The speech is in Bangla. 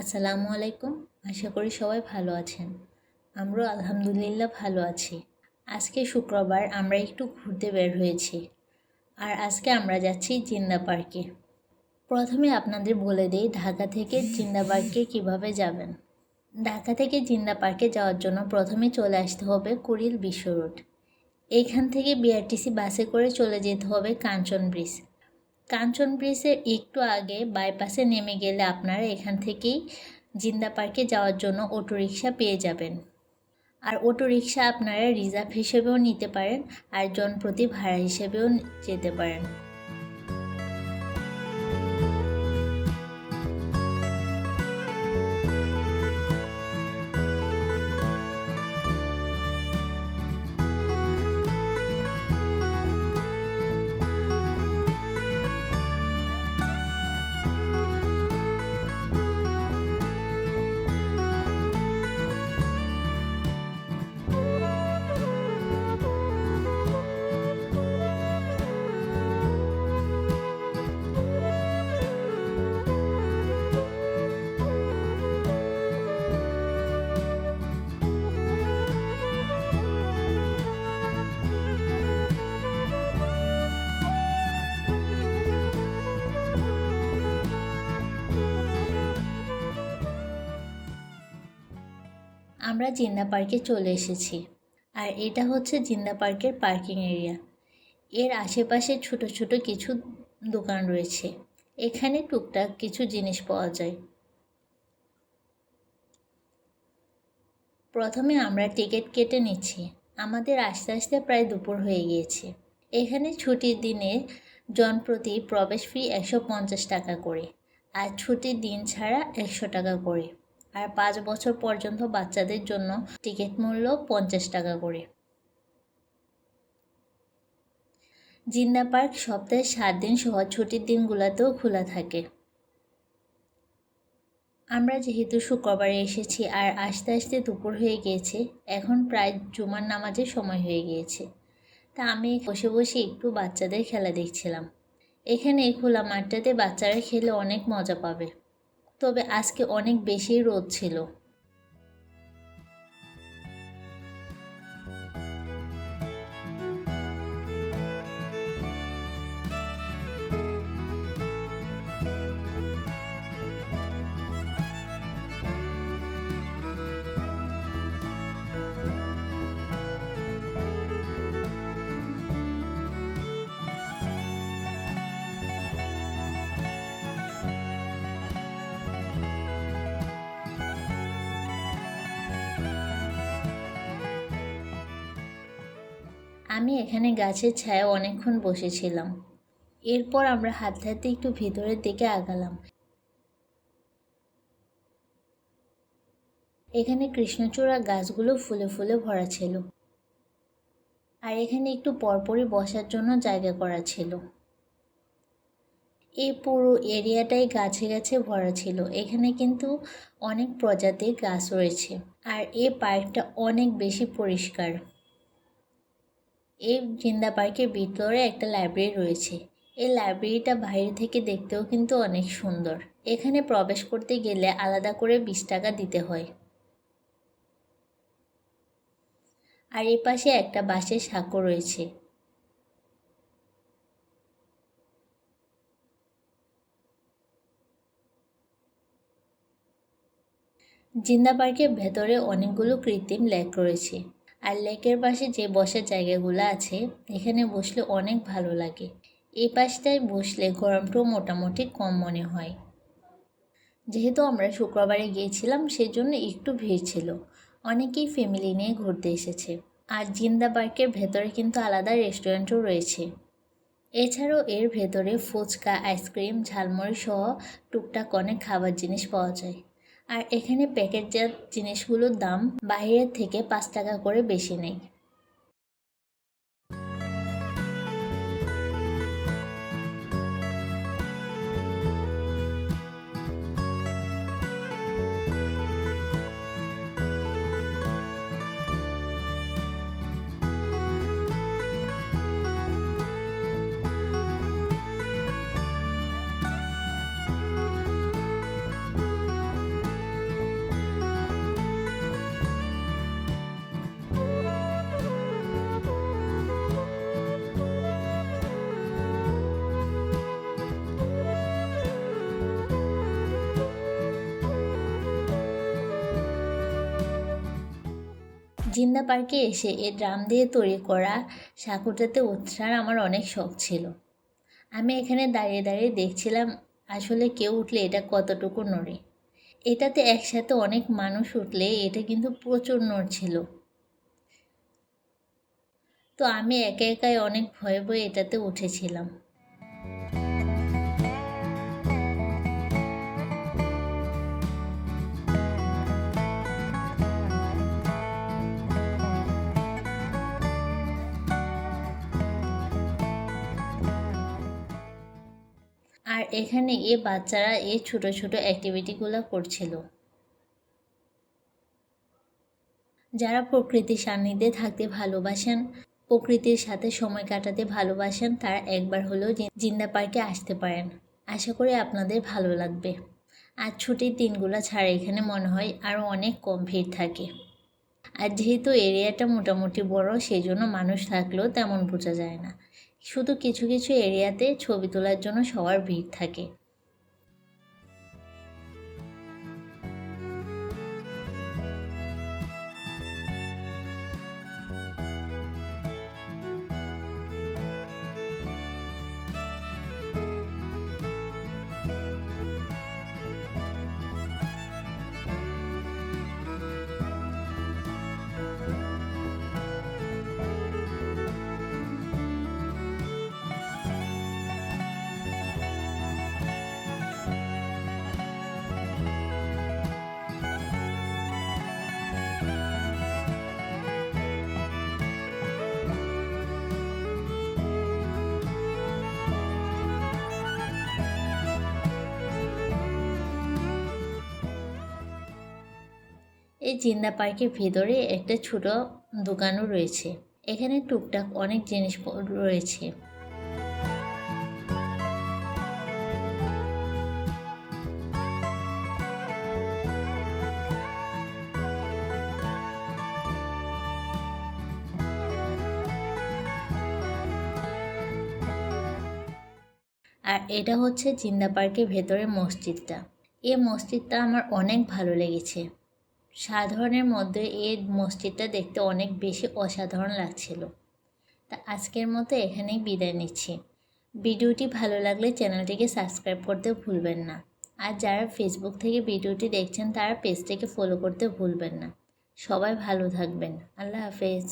আসসালামু আলাইকুম। আশা করি সবাই ভালো আছেন। আমরাও আলহামদুলিল্লাহ ভালো আছি। আজকে শুক্রবার আমরা একটু ঘুরতে বের হয়েছি। আর আজকে আমরা যাচ্ছি জিন্দা পার্কে। প্রথমে আপনাদের বলে দিই, ঢাকা থেকে জিন্দা পার্কে কীভাবে যাবেন? ঢাকা থেকে জিন্দা পার্কে যাওয়ার জন্য প্রথমে চলে আসতে হবে কুড়িল বিশ্ব রোড। এইখান থেকে বিআরটিসি বাসে করে চলে যেতে হবে কাঞ্চন ব্রিজ। কাঞ্চন ব্রিজের একটু আগে বাইপাসে নেমে গেলে আপনারা এখান থেকেই জিন্দা পার্কে যাওয়ার জন্য অটোরিকশা পেয়ে যাবেন। আর অটোরিকশা আপনারা রিজার্ভ হিসেবেও নিতে পারেন আর জনপ্রতি ভাড়া হিসেবেও যেতে পারেন। আমরা জিন্দা পার্কে চলে এসেছি। আর এটা হচ্ছে জিন্দা পার্কের পার্কিং এরিয়া। এর আশেপাশে ছোট ছোট কিছু দোকান রয়েছে। এখানে টুকটাক কিছু জিনিস পাওয়া যায়। প্রথমে আমরা টিকিট কেটে নিচ্ছি। আমাদের আস্তে আস্তে প্রায় দুপুর হয়ে গিয়েছে। এখানে ছুটির দিনে জনপ্রতি প্রবেশ ফি একশো পঞ্চাশ টাকা করে। আর ছুটির দিন ছাড়া একশো টাকা করে। আর পাঁচ বছর পর্যন্ত বাচ্চাদের জন্য টিকিট মূল্য পঞ্চাশ টাকা করে। জিন্দা পার্ক সপ্তাহে সাত দিন সহ ছুটির দিনগুলোতেও খোলা থাকে। আমরা যেহেতু শুক্রবারে এসেছি আর আস্তে আস্তে দুপুর হয়ে গিয়েছে, এখন প্রায় জুমার নামাজের সময় হয়ে গিয়েছে। তা আমি বসে বসে একটু বাচ্চাদের খেলা দেখছিলাম। এখানে এই খোলা মাঠটাতে বাচ্চারা খেলে অনেক মজা পাবে। তবে আজকে অনেক বেশি রোদ ছিল। আমি এখানে গাছের ছায়া অনেকক্ষণ বসেছিলাম। এরপর আমরা হাঁটতে একটু ভিতরের দিকে আগালাম। এখানে কৃষ্ণচূড়া গাছগুলো ফুলে ফুলে ভরা ছিল। আর এখানে একটু পরপরই বসার জন্য জায়গা করা ছিল। এই পুরো এরিয়াটাই গাছে গাছে ভরা ছিল। এখানে কিন্তু অনেক প্রজাতির গাছ রয়েছে। আর এই পার্কটা অনেক বেশি পরিষ্কার। এই জিন্দা পার্কের ভিতরে একটা লাইব্রেরি রয়েছে। এই লাইব্রেরিটা বাইরে থেকে দেখতেও কিন্তু অনেক সুন্দর। এখানে প্রবেশ করতে গেলে আলাদা করে বিশ টাকা দিতে হয়। আর এ পাশে একটা বাঁশের সাঁকো রয়েছে। জিন্দা পার্কের ভেতরে অনেকগুলো কৃত্রিম লেক রয়েছে। আর লেকের পাশে যে বসার জায়গাগুলো আছে, এখানে বসলে অনেক ভালো লাগে। এই পাশটায় বসলে গরমটাও মোটামুটি কম মনে হয়। যেহেতু আমরা শুক্রবারে গিয়েছিলাম, সেজন্য একটু ভিড় ছিল। অনেকেই ফ্যামিলি নিয়ে ঘুরতে এসেছে। আর জিন্দা পার্কের ভেতরে কিন্তু আলাদা রেস্টুরেন্টও রয়েছে। এছাড়াও এর ভেতরে ফুচকা আইসক্রিম ঝালমুড়ি সহ টুকটাক অনেক খাবার জিনিস পাওয়া যায়। আর এখানে প্যাকেটজাত জিনিসগুলোর দাম বাইরের থেকে পাঁচ টাকা করে বেশি নেই। জিন্দা পার্কে এসে এ ড্রাম দিয়ে তৈরি করা সাঁকুটাতে ওঠার আমার অনেক শখ ছিল। আমি এখানে দাঁড়িয়ে দাঁড়িয়ে দেখছিলাম আসলে কেউ উঠলে এটা কতটুকু নড়ে। এটাতে একসাথে অনেক মানুষ উঠলে এটা কিন্তু প্রচুর নড়ছিল। তো আমি একা একাই অনেক ভয়ে ভয়ে এটাতে উঠেছিলাম। এখানে এ বাচ্চারা এই ছোট ছোট অ্যাক্টিভিটিগুলো করছিল। যারা প্রকৃতির সান্নিধ্যে থাকতে ভালোবাসেন, প্রকৃতির সাথে সময় কাটাতে ভালোবাসেন, তারা একবার হলেও জিন্দা পার্কে আসতে পারেন। আশা করি আপনাদের ভালো লাগবে। আর ছুটির দিনগুলো ছাড়া এখানে মনে হয় আরও অনেক কম ভিড় থাকে। আর যেহেতু এরিয়াটা মোটামুটি বড় সেই জন্য মানুষ থাকলেও তেমন বোঝা যায় না। শুধু কিছু কিছু এরিয়াতে ছবি তোলার জন্য সবার ভিড় থাকে। এই জিন্দা পার্কের ভেতরে একটা ছোট দোকানও রয়েছে। এখানে টুকটাক অনেক জিনিস রয়েছে। আর এটা হচ্ছে জিন্দা পার্কের ভেতরে মসজিদটা। এই মসজিদটা আমার অনেক ভালো লেগেছে। সাধারণের মধ্যে এই মসজিদটা দেখতে অনেক বেশি অসাধারণ লাগছিল। তা আজকের মতো এখানেই বিদায় নিচ্ছি। ভিডিওটি ভালো লাগলে চ্যানেলটিকে সাবস্ক্রাইব করতে ভুলবেন না। আর যারা ফেসবুক থেকে ভিডিওটি দেখছেন, তারা পেজটিকে ফলো করতে ভুলবেন না। সবাই ভালো থাকবেন। আল্লাহ হাফেজ।